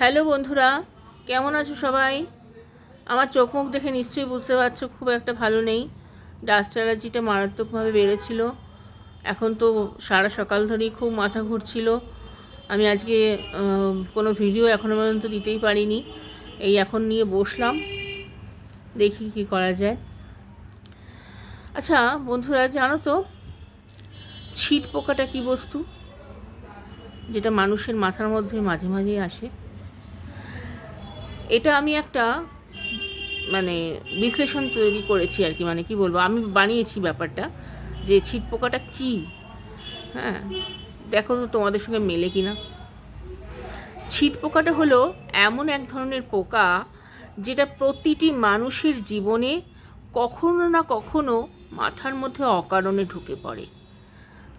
Hello বন্ধুরা, কেমন আছো সবাই? আমার চোখ মুখ দেখে নিশ্চয়ই বুঝতে পারছ, খুব একটা ভালো নেই। ডাস্ট অ্যালার্জিটা মারাত্মকভাবে বেড়েছিল। এখন তো সারা সকাল ধরেই খুব মাথা ঘুরছিল। আমি আজকে কোনো ভিডিও এখনও পর্যন্ত দিতেই পারিনি। এই এখন নিয়ে বসলাম, দেখি কি করা যায়। আচ্ছা বন্ধুরা, জানো তো ছিট পোকাটা কি বস্তু? যেটা মানুষের মাথার মধ্যে মাঝে মাঝেই আসে। এটা আমি একটা মানে বিশ্লেষণ তৈরি করেছি আর কি মানে কি বলব, আমি বানিয়েছি ব্যাপারটা যে ছিট পোকাটা কী? হ্যাঁ দেখো তো তোমাদের সঙ্গে মেলে কিনা। ছিট পোকাটা হলো এমন এক ধরনের পোকা যেটা প্রতিটি মানুষের জীবনে কখনো না কখনো মাথার মধ্যে অকারণে ঢুকে পড়ে।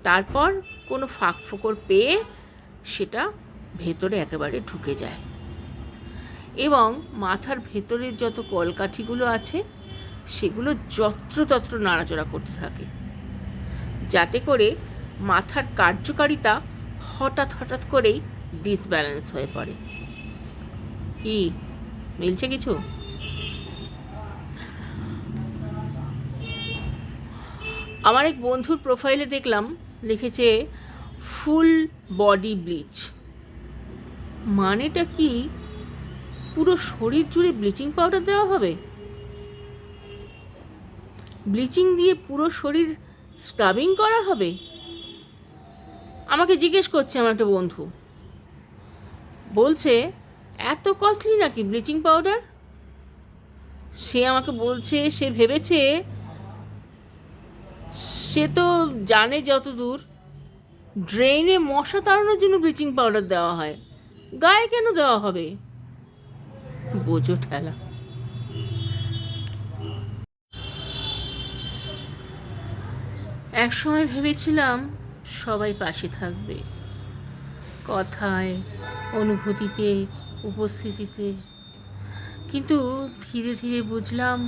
তারপর কোনো ফাঁক ফোকর পেয়ে সেটা ভেতরে একেবারে ঢুকে যায়। এবং মাথার ভেতরের যত কলকাঠিগুলো আছে, সেগুলো যত্রতত্র নাড়াচড়া করতে থাকে। যাতে করে মাথার কার্যকারিতা হঠাৎ হঠাৎ করেই ডিসব্যালেন্স হয়ে পড়ে। কি? মিলছে কিছু? আমার এক বন্ধুর প্রোফাইলে দেখলাম, লিখেছে, ফুল বডি ব্লিচ। মানেটা কি? পুরো শরীর জুড়ে ব্লিচিং পাউডার দেওয়া হবে? ব্লিচিং দিয়ে পুরো শরীর স্ক্রাবিং করা হবে? আমাকে জিজ্ঞেস করছে আমার একটা বন্ধু। বলছে, এত কস্টলি নাকি ব্লিচিং পাউডার? সে আমাকে বলছে, সে ভেবেছে, সে তো জানে যত দূর ড্রেনে মশা তাড়ানোর জন্য ব্লিচিং পাউডার দেওয়া হয়। গায়ে কেন দেওয়া হবে? বোঝো ঠেলা এক সময় ভেবেছিলাম সবাই পাশে থাকবে। কথায়, অনুভূতিতে, উপস্থিতিতে। কিন্তু ধীরে ধীরে বুঝলাম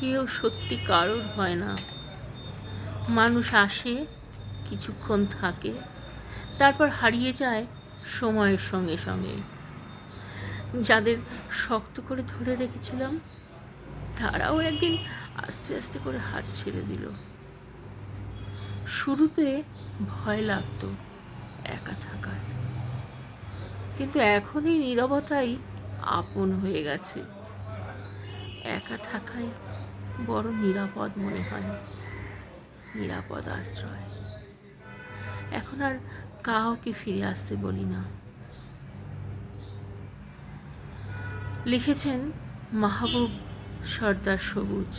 কেউ সত্যি কারোর হয় না। মানুষ আসে, কিছুক্ষণ থাকে, তারপর হারিয়ে যায় সময়ের সঙ্গে সঙ্গে। যাদের শক্ত করে ধরে রেখেছিলাম, তারাও একদিন আস্তে আস্তে করে হাত ছেড়ে দিল। শুরুতে ভয় লাগতো একা থাকার। কিন্তু এখন এই নীরবতাই আপন হয়ে গেছে। একা থাকাই বড় নিরাপদ মনে হয়। নিরাপদ আশ্রয়। এখন আর কাউকে ফিরে আসতে বলি না। লিখেছেন মাহবুব সর্দার সবুজ।